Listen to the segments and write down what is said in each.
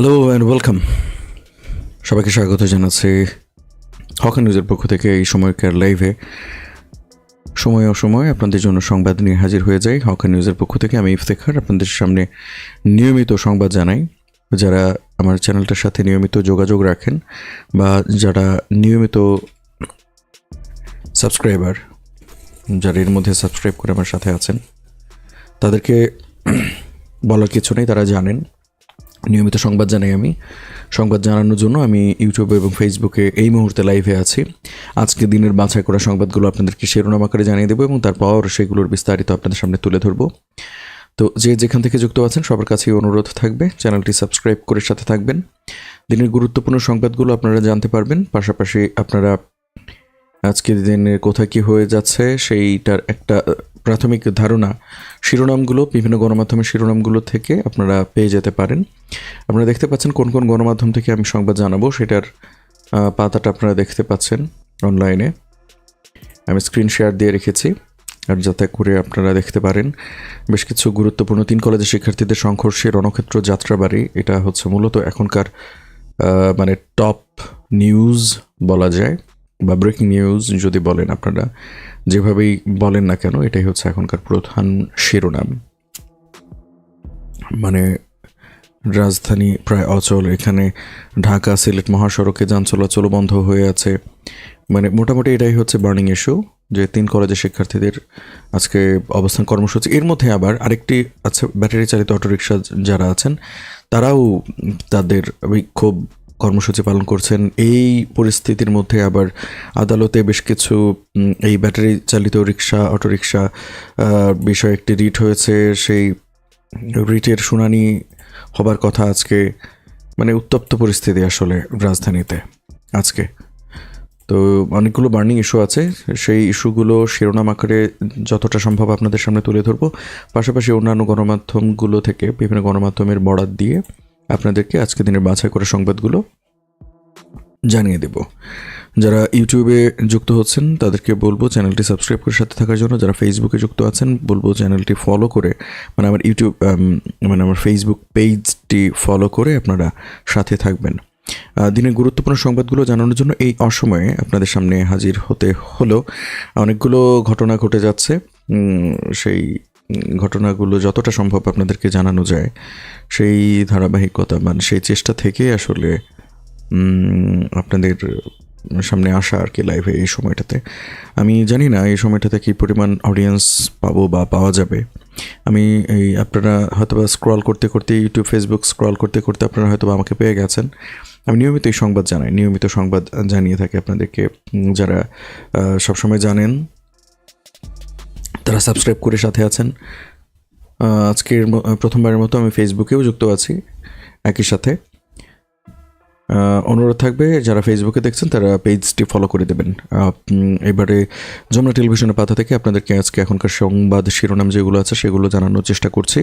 Hello and welcome সবাইকে স্বাগত জানাচ্ছি হকা নিউজের পক্ষ থেকে এই সময়কার লাইভে সময় অসময় আপনাদের জন্য সংবাদ নিয়ে হাজির হয়ে যাই হকা নিউজের পক্ষ থেকে। আমি ইফতেখার, আপনাদের সামনে নিয়মিত সংবাদ জানাই। যারা আমার চ্যানেলটার সাথে নিয়মিত যোগাযোগ রাখেন বা যারা নিয়মিত সাবস্ক্রাইবার, যারা এর মধ্যে সাবস্ক্রাইব করে আমার সাথে আছেন, তাদেরকে বলার কিছু নেই, তারা জানেন। নিয়মিত সংবাদ জানাই আমি। সংবাদ জানানোর জন্য আমি ইউটিউবে এবং ফেসবুকে এই মুহূর্তে লাইভে আছি। আজকে দিনের বাছাই করা সংবাদগুলো আপনাদেরকে শিরোনাম আকারে জানিয়ে দেবো এবং তারপর সেগুলোর বিস্তারিত আপনাদের সামনে তুলে ধরবো। তো যে যেখান থেকে যুক্ত আছেন, সবার কাছেই অনুরোধ থাকবে, চ্যানেলটি সাবস্ক্রাইব করে সাথে থাকবেন। দিনের গুরুত্বপূর্ণ সংবাদগুলো আপনারা জানতে পারবেন, পাশাপাশি আপনারা আজকের দিনে কোথায় কী হয়ে যাচ্ছে, সেইটার একটা প্রাথমিক ধারণা শিরোনামগুলো, বিভিন্ন গণমাধ্যমের শিরোনামগুলো থেকে আপনারা পেয়ে যেতে পারেন। আপনারা দেখতে পাচ্ছেন কোন কোন গণমাধ্যম থেকে আমি সংবাদ জানাব। সেটার পাতাটা আপনারা দেখতে পাচ্ছেন অনলাইনে। আমি স্ক্রিন শেয়ার দিয়ে রেখেছি, আর যাতে করে আপনারা দেখতে পারেন। বেশ কিছু গুরুত্বপূর্ণ তিন কলেজের শিক্ষার্থীদের সংঘর্ষে রণক্ষেত্র যাত্রাবাড়ি, এটা হচ্ছে মূলত এখনকার মানে টপ নিউজ বলা যায়। বা ব্রেকিং নিউজ যদি বলেন আপনারা, যেভাবেই বলেন না কেন, এটাই হচ্ছে এখনকার প্রধান শিরোনাম। মানে রাজধানী প্রায় অচল, এখানে ঢাকা, সিলেট মহাসড়কে যান চলাচল বন্ধ হয়ে আছে। মানে মোটামুটি এটাই হচ্ছে বার্নিং ইস্যু যে তিন কলেজের শিক্ষার্থীদের আজকে অবস্থান কর্মসূচি। এর মধ্যে আবার আরেকটি আছে ব্যাটারি চালিত অটোরিকশা যারা আছেন, তারাও তাদের বিক্ষোভ কর্মসূচি পালন করছেন। এই পরিস্থিতির মধ্যে আবার আদালতে বেশ কিছু এই ব্যাটারি চালিত রিক্সা অটোরিকশা আহ, বিষয়ে একটি রিট হয়েছে। সেই রিটের শুনানি হবার কথা আজকে মানে উত্তপ্ত পরিস্থিতি আসলে রাজধানীতে আজকে। তো অনেকগুলো বার্নিং ইস্যু আছে। সেই ইস্যুগুলো শিরোনাম আকারে যতটা সম্ভব আপনাদের সামনে তুলে ধরবো। পাশাপাশি অন্যান্য গণমাধ্যমগুলো থেকে বিভিন্ন গণমাধ্যমের বরাত দিয়ে আপনাদেরকে আজকে দিনের বাছাই করা সংবাদগুলো জানিয়ে দেব। যারা ইউটিউবে যুক্ত হচ্ছেন, তাদেরকে বলব চ্যানেলটি সাবস্ক্রাইব করে সাথে থাকার জন্য। যারা ফেসবুকে যুক্ত আছেন, বলব চ্যানেলটি ফলো করে মানে আমার ইউটিউব মানে আমার ফেসবুক পেজটি ফলো করে আপনারা সাথে থাকবেন। দিনের গুরুত্বপূর্ণ সংবাদগুলো জানানোর জন্য এই অসময়ে আপনাদের সামনে হাজির হতে হলো। অনেকগুলো ঘটনা ঘটে যাচ্ছে সেই ঘটনাগুলো যতটা সম্ভব আপনাদেরকে জানানো যায়, সেই ধারাবাহিকতা মানে সেই চেষ্টা থেকে আসলে আপনাদের সামনে আসা আর কি লাইভে এই সময়টাতে। আমি জানি না এই সময়টাতে কী পরিমাণ অডিয়েন্স পাবো বা পাওয়া যাবে। আমি এই আপনারা হয়তো বা স্ক্রল করতে করতে ইউটিউব ফেসবুক স্ক্রল করতে করতে আপনারা হয়তো আমাকে পেয়ে গেছেন। আমি নিয়মিত এই সংবাদ জানাই, নিয়মিত সংবাদ জানিয়ে থাকি আপনাদেরকে। যারা সবসময় জানেন তারা সাবস্ক্রাইব করে সাথে আছেন আজকের প্রথমবারের মতো আমি ফেসবুকেও যুক্ত আছি, একই সাথে। অনুরোধ থাকবে, যারা ফেসবুকে দেখছেন, তারা পেজটি ফলো করে দেবেন। এবারে যমুনা টেলিভিশনের পাতা থেকে আপনাদেরকে আজকে এখনকার সংবাদ শিরোনাম যেগুলো আছে, সেগুলো জানানোর চেষ্টা করছি।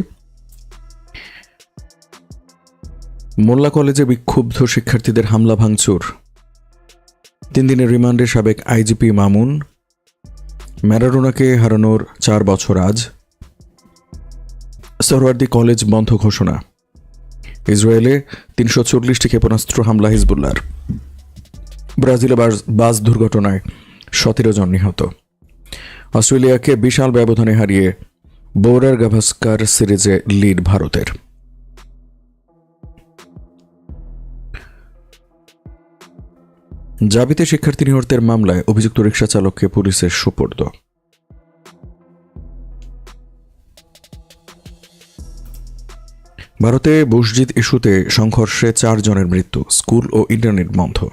মোল্লা কলেজে বিক্ষুব্ধ শিক্ষার্থীদের হামলা ভাঙচুর। তিন দিনের রিমান্ডে সাবেক আইজিপি মামুন ম্যারাডোনাকে হারানোর চার বছর আজ। সরওয়ার্দি কলেজ বন্ধ ঘোষণা। ইসরায়েলে তিনশো চল্লিশটি ক্ষেপণাস্ত্র হামলা হিজবুল্লার ব্রাজিলে বাস দুর্ঘটনায় সতেরো জন নিহত। অস্ট্রেলিয়াকে বিশাল ব্যবধানে হারিয়ে বোরার গাভাস্কার সিরিজে লিড ভারতের। জাবিতে শিক্ষার্থী নিহতের মামলায় অভিযুক্ত রিকশা চালককে পুলিশের সুপর্দ। ভারতে মসজিদ ইস্যুতে সংঘর্ষে চারজনের মৃত্যু, স্কুল ও ইন্টারনেট বন্ধ।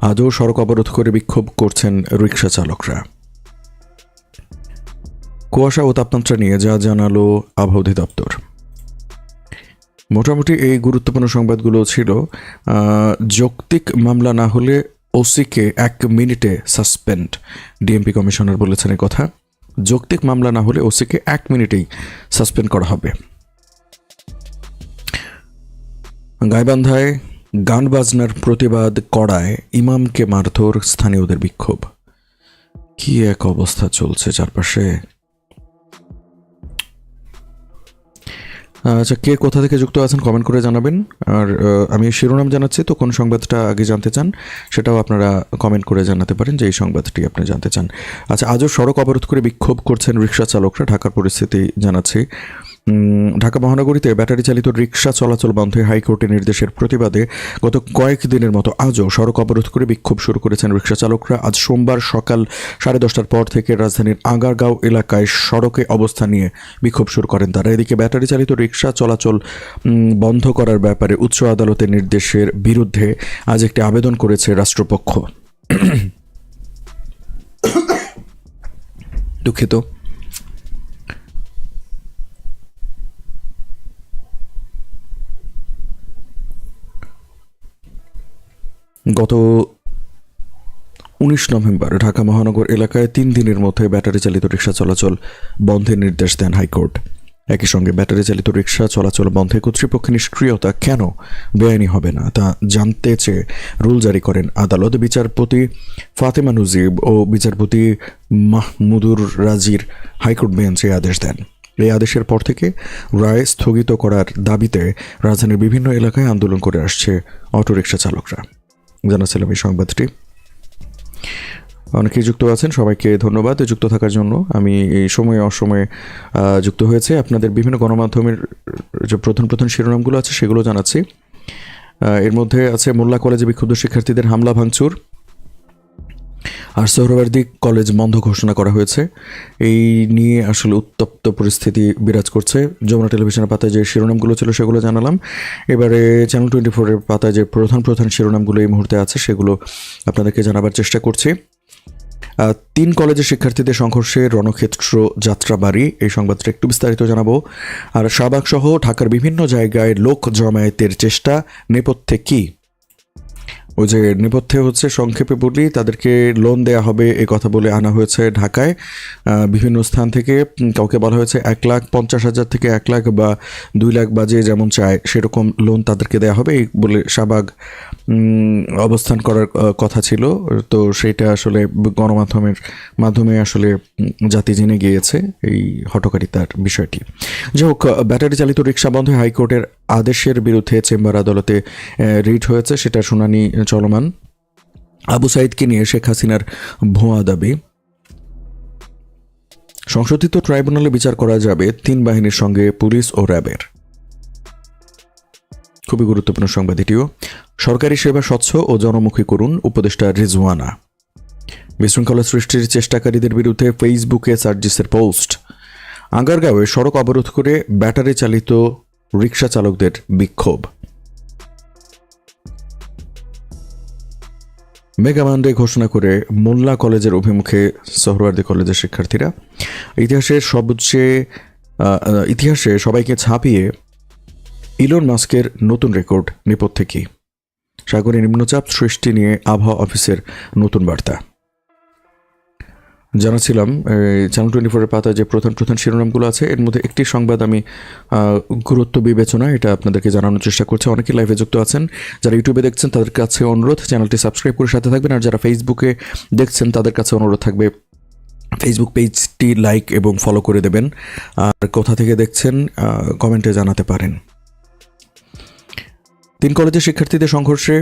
আজও সড়ক অবরোধ করে বিক্ষোভ করছেন রিকশা চালকরা। কুয়াশা ও তাপমাত্রা নিয়ে যা জানালো আবহাওয়া অধিদপ্তর। মোটামুটি এই গুরুত্বপূর্ণ সংবাদগুলো ছিল যৌক্তিক মামলা না হলে ওসিকে এক মিনিটে সাসপেন্ড, ডিএমপি কমিশনার বলেছেন কথা। যৌক্তিক মামলা না হলে ওসিকে এক মিনিটেই সাসপেন্ড করা হবে। গাইবান্ধায় গান বাজনার প্রতিবাদ করায় ইমামকে মারধর স্থানীয়দের বিক্ষোভ। কি এক অবস্থা চলছে চারপাশে? আচ্ছা কে কোথা থেকে যুক্ত আছেন কমেন্ট করে জানাবেন। আর আমি শিরোনাম জানাচ্ছি, তো কোন সংবাদটা আগে জানতে চান সেটাও আপনারা কমেন্ট করে জানাতে পারেন যে এই সংবাদটি আপনি জানতে চান। আচ্ছা আজও সড়ক অবরোধ করে বিক্ষোভ করছেন রিক্সা চালকরা, ঢাকার পরিস্থিতি জানাচ্ছি। ঢাকা মহানগরীতে ব্যাটারি চালিত রিক্সা চলাচল বন্ধে হাইকোর্টের নির্দেশের প্রতিবাদে গত কয়েক দিনের মতো আজও সড়ক অবরোধ করে বিক্ষোভ শুরু করেছেন রিক্সা চালকরা। আজ সোমবার সকাল সাড়ে দশটার পর থেকে রাজধানীর আগারগাঁও এলাকায় সড়কে অবস্থান নিয়ে বিক্ষোভ শুরু করেন তারা। এদিকে ব্যাটারি চালিত রিক্সা চলাচল বন্ধ করার ব্যাপারে উচ্চ আদালতের নির্দেশের বিরুদ্ধে আজ একটি আবেদন করেছে রাষ্ট্রপক্ষ। দুঃখিত। গত উনিশ নভেম্বর ঢাকা মহানগর এলাকায় তিন দিনের মধ্যে ব্যাটারি চালিত রিক্সা চলাচল বন্ধের নির্দেশ দেন হাইকোর্ট। একই সঙ্গে ব্যাটারি চালিত রিক্সা চলাচল বন্ধে কর্তৃপক্ষের নিষ্ক্রিয়তা কেন বেআইনি হবে না তা জানতে চেয়ে রুল জারি করেন আদালত। বিচারপতি ফাতেমা নজিব ও বিচারপতি মাহমুদুর রাজির হাইকোর্ট বেঞ্চ আদেশ দেন। এই আদেশের পর থেকে রায় স্থগিত করার দাবিতে রাজধানীর বিভিন্ন এলাকায় আন্দোলন করে আসছে অটোরিকশা চালকরা। জানাচ্ছিলাম এই সংবাদটি। অনেকেই যুক্ত আছেন, সবাইকে ধন্যবাদ। যুক্ত থাকার জন্য আমি এই সময়ে অসময়ে যুক্ত হয়েছে। আপনাদের বিভিন্ন গণমাধ্যমের যে প্রধান প্রধান শিরোনামগুলো আছে, সেগুলো জানাচ্ছি। এর মধ্যে আছে মোল্লা কলেজে বিক্ষুব্ধ শিক্ষার্থীদের হামলা ভাঙচুর। আর সোহরাওয়ার্দী কলেজ বন্ধ ঘোষণা করা হয়েছে। এই নিয়ে আসলে উত্তপ্ত পরিস্থিতি বিরাজ করছে। যমুনা টেলিভিশনের পাতায় যে শিরোনামগুলো ছিল সেগুলো জানালাম। এবারে চ্যানেল টোয়েন্টি ফোরের পাতায় যে প্রধান প্রধান শিরোনামগুলো এই মুহূর্তে আছে, সেগুলো আপনাদেরকে জানাবার চেষ্টা করছি। তিন কলেজের শিক্ষার্থীদের সংঘর্ষে রণক্ষেত্র যাত্রাবাড়ি, এই সংবাদটা একটু বিস্তারিত জানাব। আর শাহবাগ সহ ঢাকার বিভিন্ন জায়গায় লোক জমায়েতের চেষ্টা, নেপথ্যে কী? ওই যে নেপথ্যে হচ্ছে সংক্ষেপে বলি, তাদেরকে লোন দেয়া হবে এই কথা বলে আনা হয়েছে ঢাকায়। বিভিন্ন স্থান থেকে কাউকে বলা হয়েছে এক লাখ পঞ্চাশ হাজার থেকে এক লাখ বা দুই লাখ বাজে যেমন চায়, সেরকম লোন তাদেরকে দেয়া হবে, এই বলে শাহবাগ অবস্থান করার কথা ছিল। তো সেটা আসলে গণমাধ্যমের মাধ্যমে আসলে জাতি জেনে গিয়েছে এই হটকারিতার বিষয়টি। যাই হোক ব্যাটারি চালিত রিক্সা বন্ধে, হাইকোর্টের আদেশের বিরুদ্ধে চেম্বার আদালতে রিট হয়েছে, সেটা শুনানি চলমান। আবু সাইদকে নিয়ে শেখ হাসিনার ভুয়া দাবি। সংশোধিত ট্রাইব্যুনালে বিচার করা যাবে তিন বাহিনীর সঙ্গে পুলিশ ও র্যাবের। খুবই গুরুত্বপূর্ণ সংবাদ এটিও। সরকারি সেবা স্বচ্ছ ও জনমুখী করুন উপদেষ্টা রিজওয়ানা। বিশৃঙ্খলা সৃষ্টির চেষ্টাকারীদের বিরুদ্ধে ফেসবুকে সার্জিসের পোস্ট। আগারগাঁওয়ে সড়ক অবরোধ করে ব্যাটারি চালিত রিক্সা চালকদের বিক্ষোভ। মেগা মানডে ঘোষণা করে মোল্লা কলেজের অভিমুখে সোহরাওয়ার্দী কলেজের শিক্ষার্থীরা। ইতিহাসের সবচেয়ে ইতিহাসে সবাইকে ছাপিয়ে ইলন মাস্কের নতুন রেকর্ড নেপথ্যে কি? সাগরে নিম্নচাপ সৃষ্টি নিয়ে আবহাওয়া অফিসের নতুন বার্তা। জানাছিলাম চ্যানেল টোয়েন্টি ফোরের পাতায় যে প্রধান প্রধান শিরোনামগুলো আছে, এর মধ্যে একটি সংবাদ আমি গুরুত্ব বিবেচনা এটা আপনাদেরকে জানানোর চেষ্টা করছি। অনেকে লাইভে যুক্ত আছেন। যারা ইউটিউবে দেখছেন, তাদের কাছে অনুরোধ চ্যানেলটি সাবস্ক্রাইব করে সাথে থাকবেন। আর যারা ফেসবুকে দেখছেন, তাদের কাছে অনুরোধ থাকবে ফেসবুক পেজটি লাইক এবং ফলো করে দেবেন। আর কোথা থেকে দেখছেন কমেন্টে জানাতে পারেন। তিন কলেজের শিক্ষার্থীদের সংঘর্ষে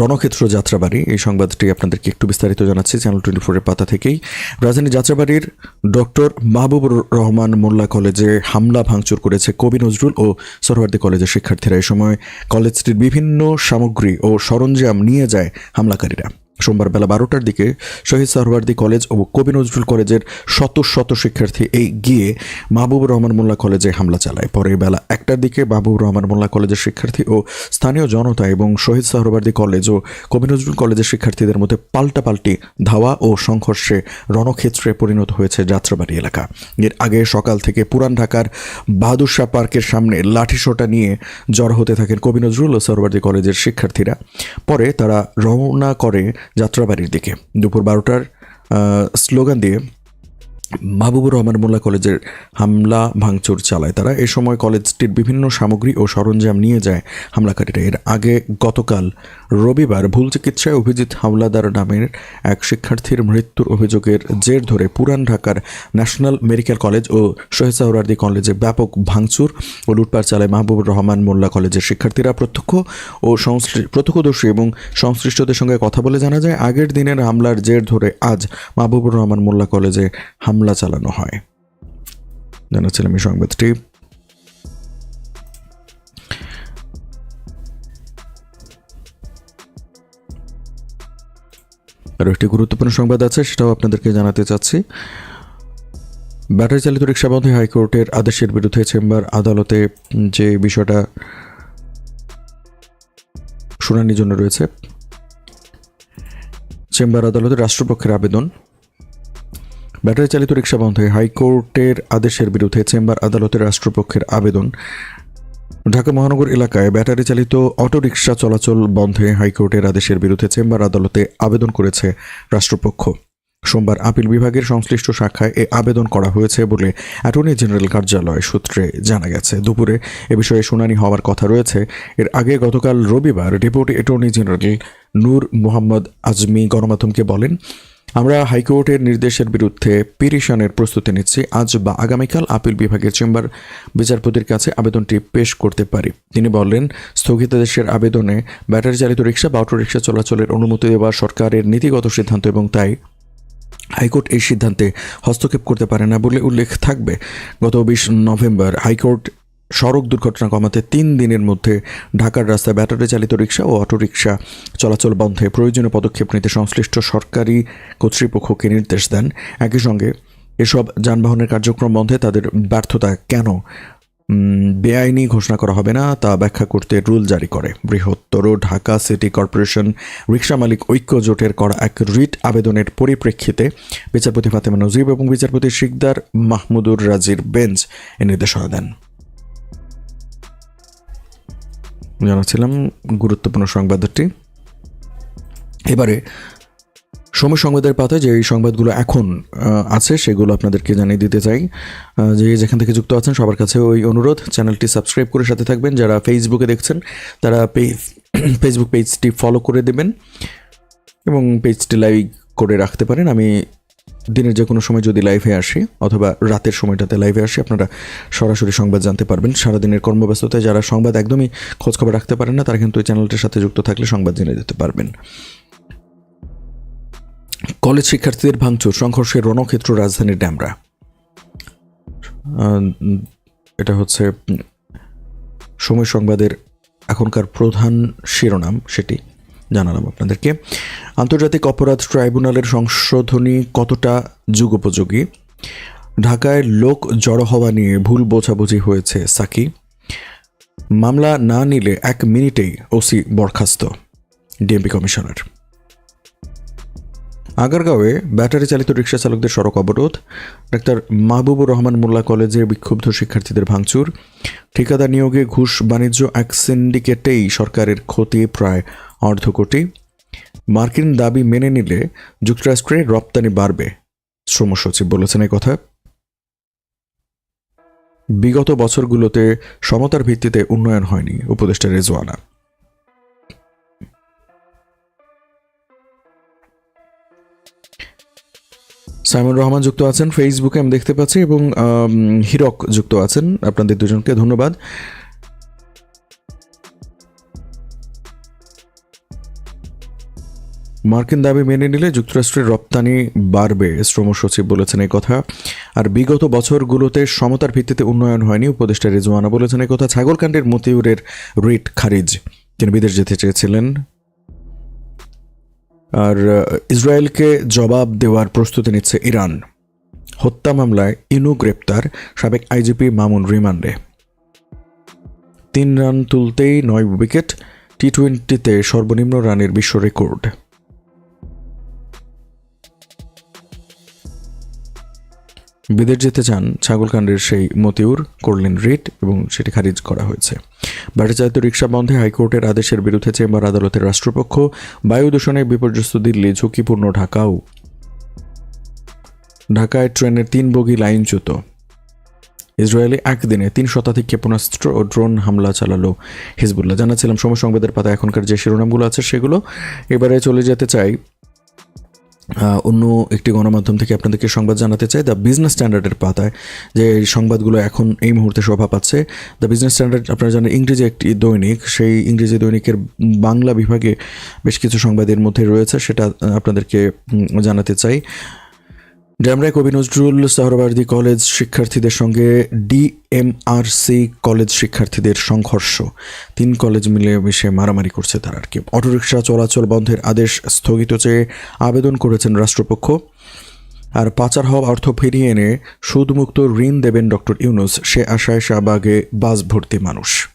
রণক্ষেত্র যাত্রাবাড়ি, এই সংবাদটি আপনাদেরকে একটু বিস্তারিত জানাচ্ছি চ্যানেল টোয়েন্টি ফোরের পাতা থেকেই। রাজধানী যাত্রাবাড়ির ডক্টর মাহবুবুর রহমান মোল্লা কলেজে হামলা ভাঙচুর করেছে কবি নজরুল ও সরোয়ার্দী কলেজের শিক্ষার্থীরা। এই সময় কলেজটির বিভিন্ন সামগ্রী ও সরঞ্জাম নিয়ে যায় হামলাকারীরা। সোমবার বেলা বারোটার দিকে শহীদ সরওয়ার্দী কলেজ ও কবি নজরুল কলেজের শত শত শিক্ষার্থী এই গিয়ে মাহবুবুর রহমান মোল্লা কলেজে হামলা চালায়। পরে বেলা একটার দিকে মাহবুবুর রহমান মোল্লা কলেজের শিক্ষার্থী ও স্থানীয় জনতা এবং শহীদ সহরবার্দী কলেজ ও কবি নজরুল কলেজের শিক্ষার্থীদের মধ্যে পাল্টাপাল্টি ধাওয়া ও সংঘর্ষে রণক্ষেত্রে পরিণত হয়েছে যাত্রাবাড়ি এলাকা। এর আগে সকাল থেকে পুরান ঢাকার বাহাদুর শাহ পার্কের সামনে লাঠিসোঁটা নিয়ে জড়ো হতে থাকেন কবি নজরুল ও সরওয়ার্দী কলেজের শিক্ষার্থীরা। পরে তারা রওনা করে যাত্রাবাড়ির দিকে। দুপুর বারোটার স্লোগান দিয়ে মাহবুবুর রহমান মোল্লা কলেজের হামলা, ভাঙচুর চালায় তারা। এ সময় কলেজটির বিভিন্ন সামগ্রী ও সরঞ্জাম নিয়ে যায় হামলাকারীরা। এর আগে গতকাল রবিবার ভুল চিকিৎসায় অভিজিৎ হামলাদার নামের এক শিক্ষার্থীর মৃত্যুর অভিযোগের জের ধরে পুরান ঢাকার ন্যাশনাল মেডিকেল কলেজ ও শহীদ সাহরার্দি কলেজে ব্যাপক ভাঙচুর ও লুটপাট চালায় মাহবুবুর রহমান মোল্লা কলেজের শিক্ষার্থীরা। প্রত্যক্ষ ও প্রত্যক্ষদর্শী এবং সংশ্লিষ্টদের সঙ্গে কথা বলে জানা যায়, আগের দিনের হামলার জের ধরে আজ মাহবুবুর রহমান মোল্লা কলেজে হামলা চালানো হয়। জানাচ্ছিলাম এই সংবাদটি। আরও একটি গুরুত্বপূর্ণ সংবাদ আছে, সেটাও আপনাদেরকে জানাতে চাচ্ছি। ব্যাটারি চালিত রিক্সা বন্ধে হাইকোর্টের আদেশের বিরুদ্ধে চেম্বার আদালতে যে বিষয়টা শুনানির জন্য রয়েছে, চেম্বার আদালতে রাষ্ট্রপক্ষের আবেদন ব্যাটারি চালিত রিক্সা বন্ধে হাইকোর্টের আদেশের বিরুদ্ধে চেম্বার আদালতের রাষ্ট্রপক্ষের আবেদন। ঢাকা মহানগর এলাকায় ব্যাটারি চালিত অটোরিকশা চলাচল বন্ধে হাইকোর্টের আদেশের বিরুদ্ধে চেম্বার আদালতে আবেদন করেছে রাষ্ট্রপক্ষ। সোমবার আপিল বিভাগের সংশ্লিষ্ট শাখায় এ আবেদন করা হয়েছে বলে অ্যাটর্নি জেনারেল কার্যালয় সূত্রে জানা গেছে। দুপুরে এ বিষয়ে শুনানি হওয়ার কথা রয়েছে। এর আগে গতকাল রবিবার deputy attorney general Nur Mohammad Azmi গণমাধ্যমকে বলেন আমরা হাইকোর্টের নির্দেশের বিরুদ্ধে পিটিশনের প্রস্তুতি নিচ্ছি। আজ বা আগামীকাল আপিল বিভাগের চেম্বার বিচারপতির কাছে আবেদনটি পেশ করতে পারি। তিনি বললেন স্থগিতাদেশের আবেদনে ব্যাটারি চালিত রিক্সা বা অটোরিকশা চলাচলের অনুমতি দেওয়া সরকারের নীতিগত সিদ্ধান্ত এবং তাই হাইকোর্ট এই সিদ্ধান্তে হস্তক্ষেপ করতে পারে না বলে উল্লেখ থাকবে। গত বিশ নভেম্বর হাইকোর্ট সড়ক দুর্ঘটনা কমাতে তিন দিনের মধ্যে ঢাকার রাস্তায় ব্যাটারি চালিত রিক্সা ও অটোরিকশা চলাচল বন্ধে। প্রয়োজনীয় পদক্ষেপ নিতে সংশ্লিষ্ট সরকারি কর্তৃপক্ষকে নির্দেশ দেন। একই সঙ্গে এসব যানবাহনের কার্যক্রম বন্ধে তাদের ব্যর্থতা কেন? বেআইনি ঘোষণা করা হবে না, তা ব্যাখ্যা করতে রুল জারি করে। বৃহত্তর ঢাকা সিটি কর্পোরেশন রিক্সা মালিক ঐক্য জোটের করা এক রিট আবেদনের পরিপ্রেক্ষিতে বিচারপতি ফাতেমা নজিব এবং বিচারপতি শিকদার মাহমুদুর রাজির বেঞ্চ এ নির্দেশনা দেন। জানাচ্ছিলাম গুরুত্বপূর্ণ সংবাদটি। এবারে সময় সংবাদের পাতায় যে এই সংবাদগুলো এখন আছে, সেগুলো আপনাদেরকে জানিয়ে দিতে চাই। যে যেখান থেকে যুক্ত আছেন, সবার কাছে ওই অনুরোধ, চ্যানেলটি সাবস্ক্রাইব করে সাথে থাকবেন। যারা ফেসবুকে দেখছেন, তারা ফেসবুক পেজটি ফলো করে দেবেন এবং পেজটি লাইক করে রাখতে পারেন। আমি দিনের যে কোনো সময় যদি লাইভে আসি, অথবা রাতের সময়টাতে লাইভে আসি, আপনারা সরাসরি সংবাদ জানতে পারবেন। সারাদিনের কর্মব্যস্ততায় যারা সংবাদ একদমই খোঁজখবর রাখতে পারেন না, তারা কিন্তু এই চ্যানেলটির সাথে যুক্ত থাকলে সংবাদ জেনে যেতে পারবেন। কলেজ শিক্ষার্থীদের ভাঙচুর সংঘর্ষের রণক্ষেত্র রাজধানীর ড্যামরা। এটা হচ্ছে সময় সংবাদের এখনকার প্রধান শিরোনাম সেটি। জানালাম আপনাদেরকে। আন্তর্জাতিক অপরাধ ট্রাইব্যুনালের সংশোধনী কতটা যুগোপযোগী? ঢাকায় লোক জড়ো হওয়া নিয়ে ভুল বোঝাবুঝি হয়েছে সাকি। মামলা না নিলে এক মিনিটেই ওসি বরখাস্ত ডিএমপি কমিশনার। আগারগাঁওয়ে ব্যাটারি চালিত রিক্সা চালকদের সড়ক অবরোধ। ডাক্তার মাহবুবুর রহমান মোল্লা কলেজের বিক্ষুব্ধ শিক্ষার্থীদের ভাঙচুর। ঠিকাদার নিয়োগে ঘুষ বাণিজ্য এক সিন্ডিকেটেই সরকারের ক্ষতি প্রায় অর্ধ কোটি মার্কিন দাবি মেনে নিলে যুক্তরাষ্ট্রে রপ্তানি বাড়বে শ্রম সচিব বলেছেন কথা বিগত বছরগুলোতে সমতার ভিত্তিতে উন্নয়ন হয়নি উপদেষ্টা রেজওয়ানা। সাইমন রহমান যুক্ত আছেন, ফেসবুকে আমি দেখতে পাচ্ছি এবং হিরক যুক্ত আছেন। আপনাদের দুজনকে ধন্যবাদ। মার্কিন দাবি মেনে নিলে যুক্তরাষ্ট্রের রপ্তানি বাড়বে, শ্রম সচিব বলেছেন এই কথা। আর বিগত বছরগুলোতে সমতার ভিত্তিতে উন্নয়ন হয়নি, উপদেষ্টা রেজওয়ানা বলেছেন এই কথা। ছাগলকাণ্ডের মতিউরের রিট খারিজ, তিনি বিদেশ যেতে চেয়েছিলেন। আর ইসরায়েলকে জবাব দেওয়ার প্রস্তুতি নিচ্ছে ইরান। হত্যা মামলায় ইনু গ্রেপ্তার সাবেক আইজিপি মামুন রিমান্ডে। তিন রান তুলতেই নয় উইকেট টি টোয়েন্টিতে সর্বনিম্ন রানের বিশ্ব রেকর্ড। বিদেশ যেতে চান ছাগলকাণ্ডের সেই মতিউর, করলেন রিট এবং সেটি খারিজ করা হয়েছে। ব্যাটাচালিত রিক্সা বন্ধে হাইকোর্টের আদেশের বিরুদ্ধে চেম্বার আদালতের রাষ্ট্রপক্ষ, বায়ু দূষণে বিপর্যস্ত দিল্লি, ঝুঁকিপূর্ণ ঢাকাও। ঢাকায় ট্রেনের তিন বগি লাইনচ্যুত ইসরায়েলে একদিনে তিন শতাধিক ক্ষেপণাস্ত্র ও ড্রোন হামলা চালালো হিজবুল্লাহ। জানাচ্ছিলাম সময় সংবাদের পাতা এখনকার যে শিরোনামগুলো আছে সেগুলো। এবারে চলে যেতে চাই অন্য একটি গণমাধ্যম থেকে আপনাদেরকে সংবাদ জানাতে চাই দ্য বিজনেস স্ট্যান্ডার্ডের পাতায়, যে সংবাদগুলো এখন এই মুহূর্তে শোভা পাচ্ছে। দ্য বিজনেস স্ট্যান্ডার্ড আপনারা জানেন, ইংরেজি একটি দৈনিক। সেই ইংরেজি দৈনিকের বাংলা বিভাগে বেশ কিছু সংবাদের মধ্যে রয়েছে, সেটা আপনাদেরকে জানাতে চাই। ড্যামরাই কবি নজরুল সাহরবার্দি কলেজ শিক্ষার্থীদের সঙ্গে ডিএমআরসি কলেজ শিক্ষার্থীদের সংঘর্ষ। তিন কলেজ মিলে মিশে মারামারি করছে তারা। আর কি? অটোরিকশা চলাচল বন্ধের আদেশ স্থগিত চেয়ে আবেদন করেছেন রাষ্ট্রপক্ষ। আর পাচার হওয়া অর্থ ফিরিয়ে এনে সুদমুক্ত ঋণ দেবেন ডক্টর ইউনুস। সে আশায় শাহবাগে বাস ভর্তি মানুষ।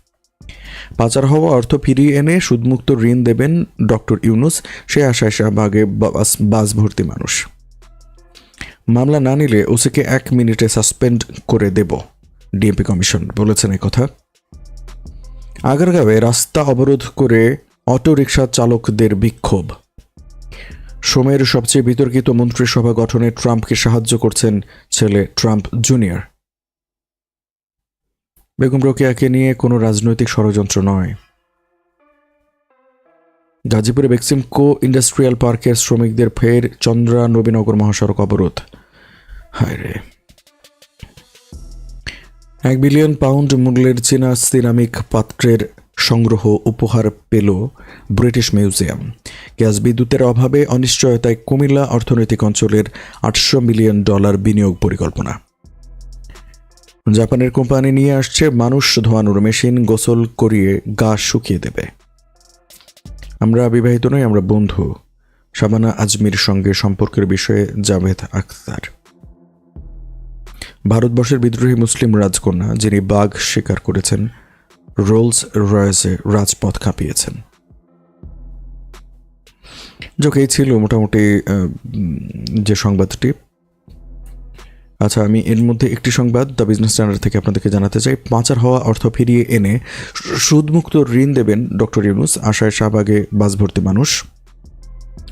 পাচার হওয়া অর্থ ফিরিয়ে এনে সুদমুক্ত ঋণ দেবেন ডক্টর ইউনুস। সে আশায় শাহবাগে বাস বাস ভর্তি মানুষ। মামলা না নিলে ওসিকে এক মিনিটে সাসপেন্ড করে দেব, ডিএমপি কমিশন বলেছেন কথা। আগারগাঁওয়ে রাস্তা অবরোধ করে অটোরিকশা চালকদের বিক্ষোভ। সময়ের সবচেয়ে বিতর্কিত মন্ত্রিসভা গঠনে ট্রাম্পকে সাহায্য করছেন ছেলে ট্রাম্প জুনিয়র। বেগম রোকেয়াকে নিয়ে কোনো রাজনৈতিক ষড়যন্ত্র নয়। গাজীপুরে বেক্সিমকো ইন্ডাস্ট্রিয়াল পার্কের শ্রমিকদের ফের চন্দ্রা নবীনগর মহাসড়ক অবরোধ। হায় রে এক বিলিয়ন পাউন্ড মূল্যের চীনা সিরামিক পাত্রের সংগ্রহ উপহার পেল ব্রিটিশ মিউজিয়াম। গ্যাস বিদ্যুতের অভাবে অনিশ্চয়তায় কুমিল্লা অর্থনৈতিক অঞ্চলের আটশো মিলিয়ন ডলার বিনিয়োগ পরিকল্পনা। জাপানের কোম্পানি নিয়ে আসছে মানুষ ধোয়ানোর মেশিন, গোসল করিয়ে গা শুকিয়ে দেবে। আমরা বিবাহিত নই, আমরা বন্ধু। শাবানা আজমির সঙ্গে সম্পর্কের বিষয়ে জাভেদ আখতার। ভারতবর্ষের বিদ্রোহী মুসলিম রাজকন্যা, যিনি বাঘ শিকার করেছেন, রোলস রয়েসে রাজপথ কাঁপিয়েছেন। যোগ এই ছিল মোটামুটি যে সংবাদটি। আচ্ছা আমি এর মধ্যে একটি সংবাদ, দ্য বিজনেস স্ট্যান্ডার্ড থেকে আপনাদেরকে জানাতে চাই। পাচার হওয়া অর্থ ফিরিয়ে এনে সুদমুক্ত ঋণ দেবেন ডক্টর ইউনুস, আশায় শাহবাগে বাস ভর্তি মানুষ।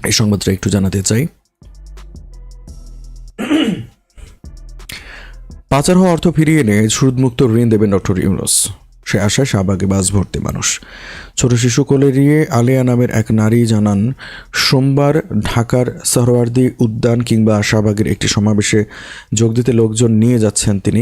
এই সংবাদটা একটু জানাতে চাই। পাচার হওয়া অর্থ ফিরিয়ে এনে সুদমুক্ত ঋণ দেবেন ডক্টর ইউনুস। সে আশায় শাহবাগে বাস ভর্তি মানুষ। ছোট শিশু কোলে নিয়ে আলিয়া নামের এক নারী জানান, সোমবার ঢাকার সহরওয়ার্দি উদ্যান কিংবা শাহবাগের একটি সমাবেশে যোগ দিতে লোকজন নিয়ে যাচ্ছেন তিনি।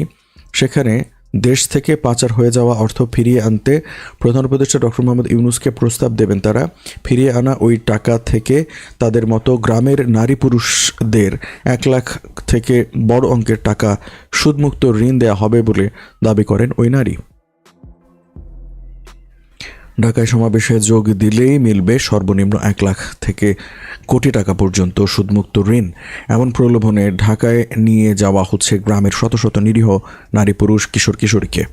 সেখানে দেশ থেকে পাচার হয়ে যাওয়া অর্থ ফিরিয়ে আনতে প্রধান উপদেষ্টা ডক্টর মোহাম্মদ ইউনুসকে প্রস্তাব দেবেন তারা। ফিরিয়ে আনা ওই টাকা থেকে তাদের মতো গ্রামের নারী পুরুষদের এক লাখ থেকে বড় অঙ্কের টাকা সুদমুক্ত ঋণ দেওয়া হবে বলে দাবি করেন ওই নারী। ঢাকায় সমাবেশে যোগ দিলেই মিলবে সর্বনিম্ন এক লাখ থেকে কোটি টাকা পর্যন্ত সুদমুক্ত ঋণ। এমন প্রলোভনে ঢাকায় নিয়ে যাওয়া হচ্ছে গ্রামের শত শত নিরীহ নারী পুরুষ কিশোর কিশোরীকে।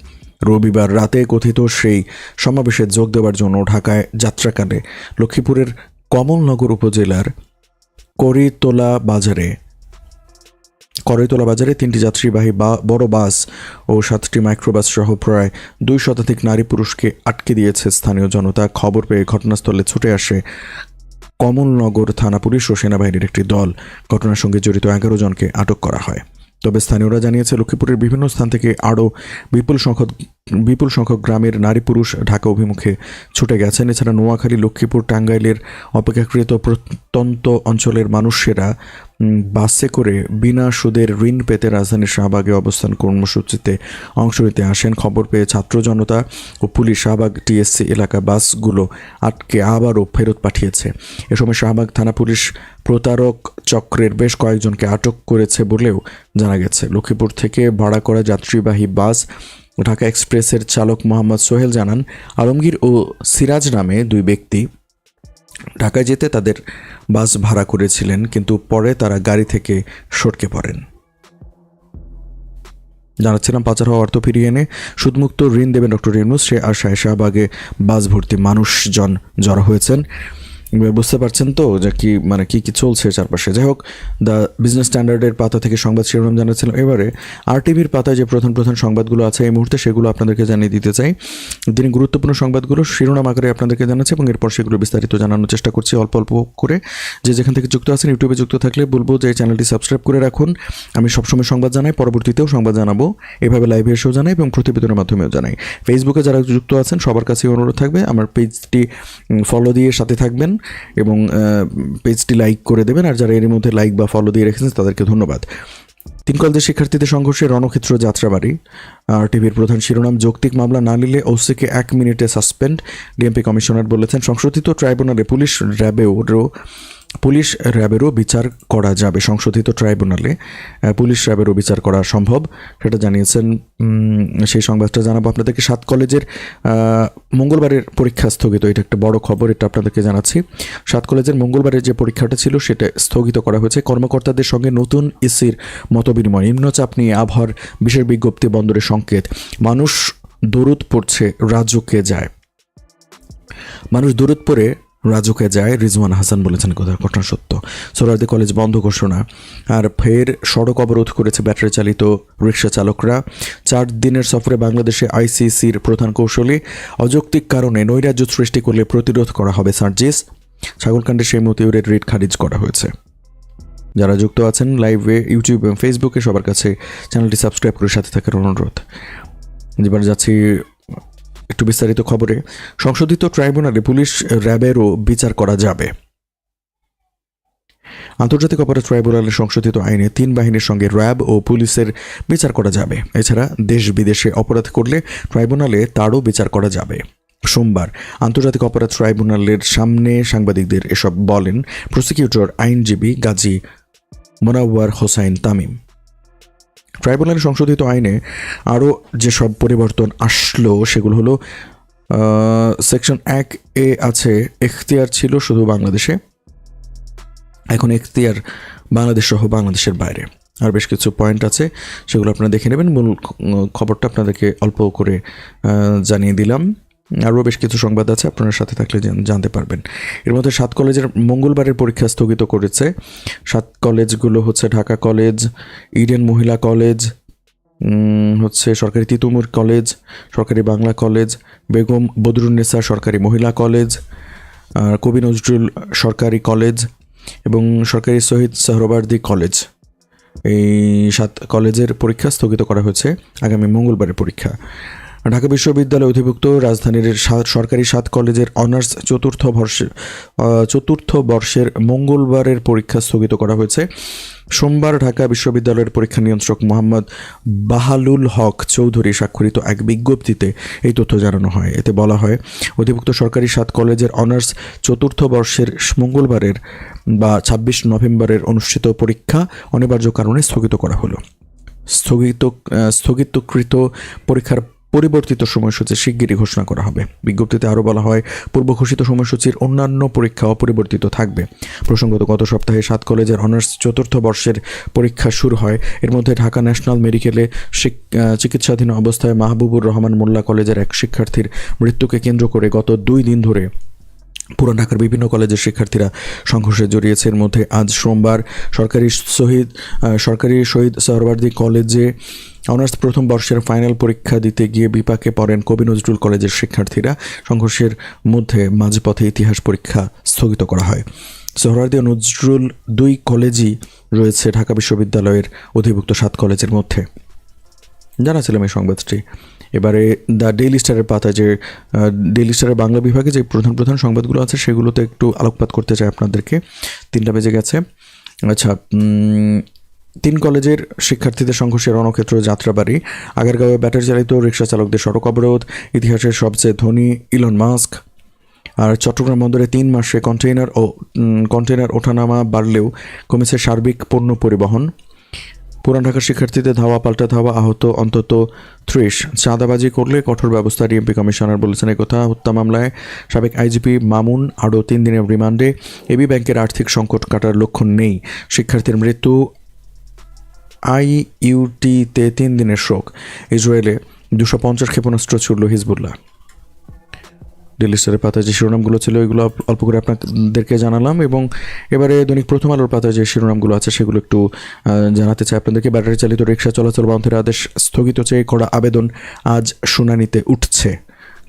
রবিবার রাতে কথিত সেই সমাবেশে যোগ দেওয়ার জন্য ঢাকায় যাত্রাকালে লক্ষ্মীপুরের কমলনগর উপজেলার করিতোলা বাজারে করৈতলা বাজারে তিনটি যাত্রীবাহী বা বড় বাস ও সাতটি মাইক্রোবাস সহ প্রায় দুই শতাধিক নারী পুরুষকে আটকে দিয়েছে স্থানীয় জনতা। খবর পেয়ে ঘটনাস্থলে ছুটে আসে কমলনগর থানা পুলিশ ও সেনাবাহিনীর একটি দল। ঘটনার সঙ্গে জড়িত এগারো জনকে আটক করা হয়। তবে স্থানীয়রা জানিয়েছে, লক্ষ্মীপুরের বিভিন্ন স্থান থেকে আরও বিপুল সংখ্যক বিপুল সংখ্যক গ্রামের নারী পুরুষ ঢাকা অভিমুখে ছুটে গেছেন। এছাড়া নোয়াখালী, লক্ষ্মীপুর, টাঙ্গাইলের অপেক্ষাকৃত প্রত্যন্ত অঞ্চলের মানুষেরা বাসে করে বিনা সুদের ঋণ পেতে রাজধানীর শাহবাগে অবস্থান কর্মসূচিতে অংশ নিতে আসেন। খবর পেয়ে ছাত্র জনতা ও পুলিশ শাহবাগ টিএসসি এলাকা বাসগুলো আটকে আবারও ফেরত পাঠিয়েছে। এ সময় শাহবাগ থানা পুলিশ প্রতারক চক্রের বেশ কয়েকজনকে আটক করেছে বলেও জানা গেছে। লক্ষ্মীপুর থেকে ভাড়া করা যাত্রীবাহী বাস ঢাকা এক্সপ্রেসের চালক মোহাম্মদ সোহেল জানান, আলমগীর ও সিরাজ নামে দুই ব্যক্তি ঢাকায় যেতে তাদের বাস ভাড়া করেছিলেন, কিন্তু পরে তারা গাড়ি থেকে সটকে পড়েন। জানাচ্ছিলাম, পাচার হওয়া অর্থ ফিরিয়ে এনে সুদমুক্ত ঋণ দেবেন ডক্টর ইউনুস। সে আশায় শাহবাগে বাস ভর্তি মানুষজন জড়ো হয়েছেন। বুঝতে পারছেন তো যে কি মানে কি কি চলছে চারপাশে। যাই হোক, দ্য বিজনেস স্ট্যান্ডার্ডের পাতা থেকে সংবাদ শিরোনাম জানাচ্ছিলাম। এবারে আর টিভির পাতায় যে প্রধান প্রধান সংবাদগুলো আছে, এই মুহূর্তে সেগুলো আপনাদেরকে জানিয়ে দিতে চাই। তিনি গুরুত্বপূর্ণ সংবাদগুলো শিরোনাম আকারে আপনাদেরকে জানাচ্ছে এবং এরপর সেগুলো বিস্তারিত জানানোর চেষ্টা করছি অল্প অল্প করে। যে যেখান থেকে যুক্ত আছেন, ইউটিউবে যুক্ত থাকলে বলব যে চ্যানেলটি সাবস্ক্রাইব করে রাখুন। আমি সবসময় সংবাদ জানাই, পরবর্তীতেও সংবাদ জানাব। এভাবে লাইভে এসেও জানাই এবং প্রতিবেদনের মাধ্যমেও জানাই। ফেসবুকে যারা যুক্ত আছেন, সবার কাছেই অনুরোধ থাকবে। আমার পেজটি ফলো দিয়ে সাথে থাকবেন। এবং পেজটি লাইক করে দেবেন আর যারা এর মধ্যে লাইক বা ফলো দিয়ে রেখেছেন তাদেরকে ধন্যবাদ। তিন কলেজের শিক্ষার্থীদের সংঘর্ষে রণক্ষেত্র যাত্রাবাড়ি, আর টিভির প্রধান শিরোনাম যৌক্তিক মামলা না নিলে ওসিকে এক মিনিটে সাসপেন্ড ডিএমপি কমিশনার বলেছেন, সংশোধিত ট্রাইব্যুনালে পুলিশ র্যাবেও পুলিশ র্যাবেরও বিচার করা যাবে, সংশোধিত ট্রাইব্যুনালে। পুলিশ র্যাবেরও বিচার করা সম্ভব, সেটা জানিয়েছেন সেই সংবাদটা জানাব আপনাদেরকে। সাত কলেজের মঙ্গলবারের পরীক্ষা স্থগিত, এটা একটা বড় খবর, এটা আপনাদেরকে জানাচ্ছি। সাত কলেজের মঙ্গলবারের যে পরীক্ষাটা ছিল, সেটা স্থগিত করা হয়েছে। কর্মকর্তাদের সঙ্গে নতুন ইসির মতবিনিময়, নিম্নচাপ নিয়ে আবহাওয়ার বিশেষ বিজ্ঞপ্তি, বন্দরের সংকেত, মানুষ দরুদ পড়ছে রাজ্যকে যায়। মানুষ দূরত পড়ে রাজুকে যায়, রিজওয়ান হাসান বলেছেন কথা ঘটনা সত্য। সোহরাওয়ার্দী কলেজ বন্ধ ঘোষণা। আর ফের সড়ক অবরোধ করেছে ব্যাটারি চালিত রিক্সা চালকরা। চার দিনের সফরে বাংলাদেশে আইসিসির প্রধান কৌশলী। অযৌক্তিক কারণে নৈরাজ্য সৃষ্টি করলে প্রতিরোধ করা হবে সার্জিস। ছাগলকাণ্ডে সেই মতিউরের রিট খারিজ করা হয়েছে। যারা যুক্ত আছেন লাইভে, ইউটিউব এবং ফেসবুকে, সবার কাছে চ্যানেলটি সাবস্ক্রাইব করে সাথে থাকার অনুরোধ। এবার যাচ্ছি একটু বিস্তারিত খবরে, সংশোধিত ট্রাইব্যুনালে পুলিশ র্যাবেরও বিচার করা যাবে। আন্তর্জাতিক অপরাধ ট্রাইব্যুনালের সংশোধিত আইনে তিন বাহিনীর সঙ্গে র্যাব ও পুলিশের বিচার করা যাবে। এছাড়া দেশ বিদেশে অপরাধ করলে ট্রাইব্যুনালে তারও বিচার করা যাবে। সোমবার আন্তর্জাতিক অপরাধ ট্রাইব্যুনালের সামনে সাংবাদিকদের এসব বলেন প্রসিকিউটর আইনজীবী গাজী মোনাওয়ার হোসাইন তামিম। ট্রাইব্যুনালের সংশোধিত আইনে আরও যেসব পরিবর্তন আসলো সেগুলো হলো সেকশন এক এ আছে, এখতিয়ার ছিল শুধু বাংলাদেশে। এখন এখতিয়ার বাংলাদেশ সহ বাংলাদেশের বাইরে। আর বেশ কিছু পয়েন্ট আছে, সেগুলো আপনারা দেখে নেবেন। মূল খবরটা আপনাদেরকে অল্প করে জানিয়ে দিলাম। আরও বেশ কিছু সংবাদ আছে, আপনার সাথে থাকলে জানতে পারবেন। এর মধ্যে সাত কলেজের মঙ্গলবারের পরীক্ষা স্থগিত করেছে। সাত কলেজগুলো হচ্ছে ঢাকা কলেজ, ইডেন মহিলা কলেজ হচ্ছে সরকারি তিতুমুর কলেজ, সরকারি বাংলা কলেজ, বেগম বদরুন্নেসা সরকারি মহিলা কলেজ, আর কবি নজরুল সরকারি কলেজ এবং সরকারি শহীদ সোহরাওয়ার্দী কলেজ। এই সাত কলেজের পরীক্ষা স্থগিত করা হয়েছে আগামী মঙ্গলবারের পরীক্ষা। ঢাকা বিশ্ববিদ্যালয় অধিভুক্ত রাজধানীর সরকারি সাত কলেজের অনার্স চতুর্থ বর্ষের চতুর্থ বর্ষের মঙ্গলবারের পরীক্ষা স্থগিত করা হয়েছে। সোমবার ঢাকা বিশ্ববিদ্যালয়ের পরীক্ষা নিয়ন্ত্রক মোহাম্মদ বাহালুল হক চৌধুরী স্বাক্ষরিত এক বিজ্ঞপ্তিতে এই তথ্য জানানো হয়। এতে বলা হয়, অধিভুক্ত সরকারি সাত কলেজের অনার্স চতুর্থ বর্ষের মঙ্গলবারের বা ছাব্বিশ নভেম্বরের অনুষ্ঠিত পরীক্ষা অনিবার্য কারণে স্থগিত করা হলো। স্থগিত স্থগিতকৃত পরীক্ষার পরিবর্তিত সময়সূচি শিগগিরই ঘোষণা করা হবে। বিজ্ঞপ্তিতে আরও বলা হয় পূর্ব ঘোষিত সময়সূচির অন্যান্য পরীক্ষা অপরিবর্তিত থাকবে। প্রসঙ্গত, গত সপ্তাহে সাত কলেজের অনার্স চতুর্থ বর্ষের পরীক্ষা শুরু হয়। এর মধ্যে ঢাকা ন্যাশনাল মেডিকেলে চিকিৎসাধীন অবস্থায় মাহবুবুর রহমান মোল্লা কলেজের এক শিক্ষার্থীর মৃত্যুকে কেন্দ্র করে গত দুই দিন ধরে পুরান ঢাকার বিভিন্ন কলেজের শিক্ষার্থীরা সংঘর্ষে জড়িয়েছে। এর মধ্যে আজ সোমবার সরকারি শহীদ সরকারি শহীদ সহরওয়ার্দী কলেজে অনার্স প্রথম বর্ষের ফাইনাল পরীক্ষা দিতে গিয়ে বিপাকে পড়েন কবি নজরুল কলেজের শিক্ষার্থীরা। সংঘর্ষের মধ্যে মাঝপথে ইতিহাস পরীক্ষা স্থগিত করা হয়। সোহরাওয়ার্দী ও নজরুল দুই কলেজই রয়েছে ঢাকা বিশ্ববিদ্যালয়ের অধিভুক্ত সাত কলেজের মধ্যে। জানাছিলাম এই সংবাদটি। এবারে দ্য ডেইলি স্টারের পাতা যে ডেইলি স্টারের বাংলা বিভাগে যে প্রধান প্রধান সংবাদগুলো আছে, সেগুলোতে একটু আলোকপাত করতে চাই আপনাদেরকে। তিনটা বেজে গেছে। আচ্ছা তিন কলেজের শিক্ষার্থীদের সংঘর্ষে রণক্ষেত্র যাত্রাবাড়ি। আগারগাঁওয়ে ব্যাটারি চালিত রিক্সা চালকদের সড়ক অবরোধ। ইতিহাসের সবচেয়ে ধনী ইলন মাস্ক। আর চট্টগ্রাম বন্দরে তিন মাসে কন্টেইনার ও কন্টেইনার ওঠানামা বাড়লেও কমেছে সার্বিক পণ্য পরিবহন। পুরান ঢাকার শিক্ষার্থীদের ধাওয়া, পাল্টা ধাওয়া, আহত, অন্তত ত্রিশ। চাঁদাবাজি করলে কঠোর ব্যবস্থা ডিএমপি কমিশনার বলেছেন কথা। হত্যা মামলায় সাবেক আইজিপি মামুন আরও তিন দিনের রিমান্ডে। এবি ব্যাংকের আর্থিক সংকট কাটার লক্ষণ নেই। শিক্ষার্থীর মৃত্যু আইইউটিতে তিন দিনের শোক। ইসরায়েলে দুশো পঞ্চাশ ক্ষেপণাস্ত্র ছুড়ল হিজবুল্লাহ। ডেলি স্টারের পাতায় যে শিরোনামগুলো ছিল অল্প- অল্প করে আপনাদেরকে জানালাম এবং এবারে দৈনিক প্রথম আলোর পাতায় যে শিরোনামগুলো আছে, সেগুলো একটু জানাতে চাই আপনাদেরকে। ব্যাটারি চালিত রিক্সা চলাচল বন্ধের আদেশ স্থগিত চেয়ে করা আবেদন আজ শুনানিতে উঠছে।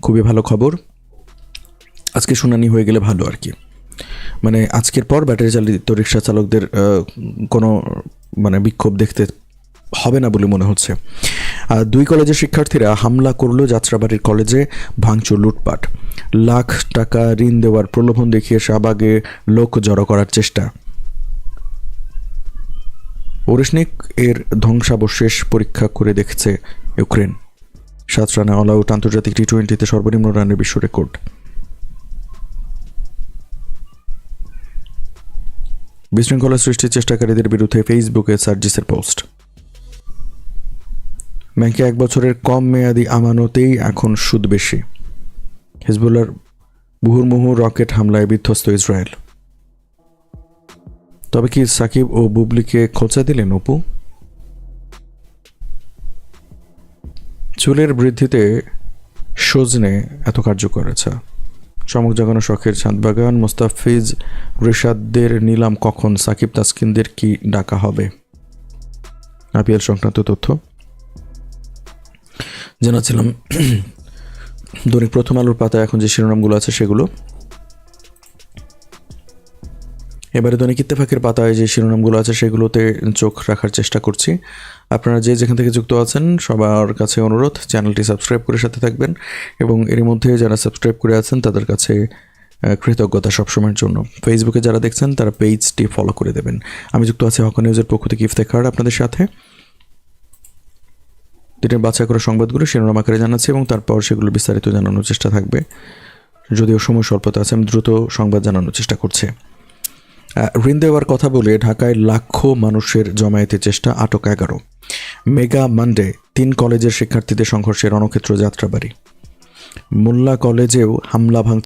খুবই ভালো খবর। আজকে শুনানি হয়ে গেলে ভালো আর কি। মানে আজকের পর ব্যাটারি চালিত রিক্সা চালকদের কোনো মানে বিক্ষোভ দেখতে হবে না বলে মনে হচ্ছে। দুই কলেজের শিক্ষার্থীরা হামলা করল যাত্রাবাড়ির কলেজে ভাঙচুর লুটপাট। লাখ টাকা ঋণ দেওয়ার প্রলোভন দেখিয়ে শাহবাগে লোক জড়ো করার চেষ্টা। ওরেশনিক এর ধ্বংসাবশেষ পরীক্ষা করে দেখছে ইউক্রেন। সাত রানে অল আউট আন্তর্জাতিক টি টোয়েন্টিতে সর্বনিম্ন রানের বিশ্ব রেকর্ড। বিশৃঙ্খলা সৃষ্টির চেষ্টাকারীদের বিরুদ্ধে ফেসবুকে সার্জিসের পোস্ট। ব্যাংকে এক বছরের কম মেয়াদি আমানতেই এখন সুদ বেশি। হিজবুল্লার মুহুর্মুহু রকেট হামলায় বিধ্বস্ত ইসরায়েল। তবে কি সাকিব ও বুবলিকে খোঁচা দিলেন অপু? চুলের বৃদ্ধিতে সজনে এত কার্যকর আচ্ছা। চমক জাগানো শখের চাঁদবাগান, মোস্তাফিজ রিশাদদের নিলাম কখন? সাকিব তাসকিনদের কি ডাকা হবে? আপিএল সংক্রান্ত তথ্য। জানাচ্ছিলাম দৈনিক প্রথম আলোর পাতায় এখন যে শিরোনামগুলো আছে সেগুলো। এবারে দৈনিক ইত্তেফাকের পাতায় যে শিরোনামগুলো আছে সেগুলোতে চোখ রাখার চেষ্টা করছি। আপনারা যে যেখান থেকে যুক্ত আছেন, সবার কাছে অনুরোধ, চ্যানেলটি সাবস্ক্রাইব করে সাথে থাকবেন এবং এর মধ্যে যারা সাবস্ক্রাইব করে আছেন, তাদের কাছে কৃতজ্ঞতা সবসময়ের জন্য। ফেসবুকে যারা দেখছেন, তারা পেজটি ফলো করে দেবেন। আমি যুক্ত আছি হক নিউজের পক্ষ থেকে ইফতেখার আপনাদের সাথে। দিনের বাছাই করা সংবাদগুলো শিরোনাম আকারে জানাচ্ছি এবং তারপর সেগুলো বিস্তারিত জানানোর চেষ্টা থাকবে। যদিও সময় স্বল্পতা আছে, আমি দ্রুত সংবাদ জানানোর চেষ্টা করছি। ঋণ দেওয়ার কথা বলে ঢাকায় লাখো মানুষের জমায়েতের চেষ্টা, আটক এগারো। মেগা মানডে, তিন কলেজের শিক্ষার্থীদের সংঘর্ষে রণক্ষেত্র যাত্রাবাড়ি। মোল্লা কলেজেও হামলা ভাঙ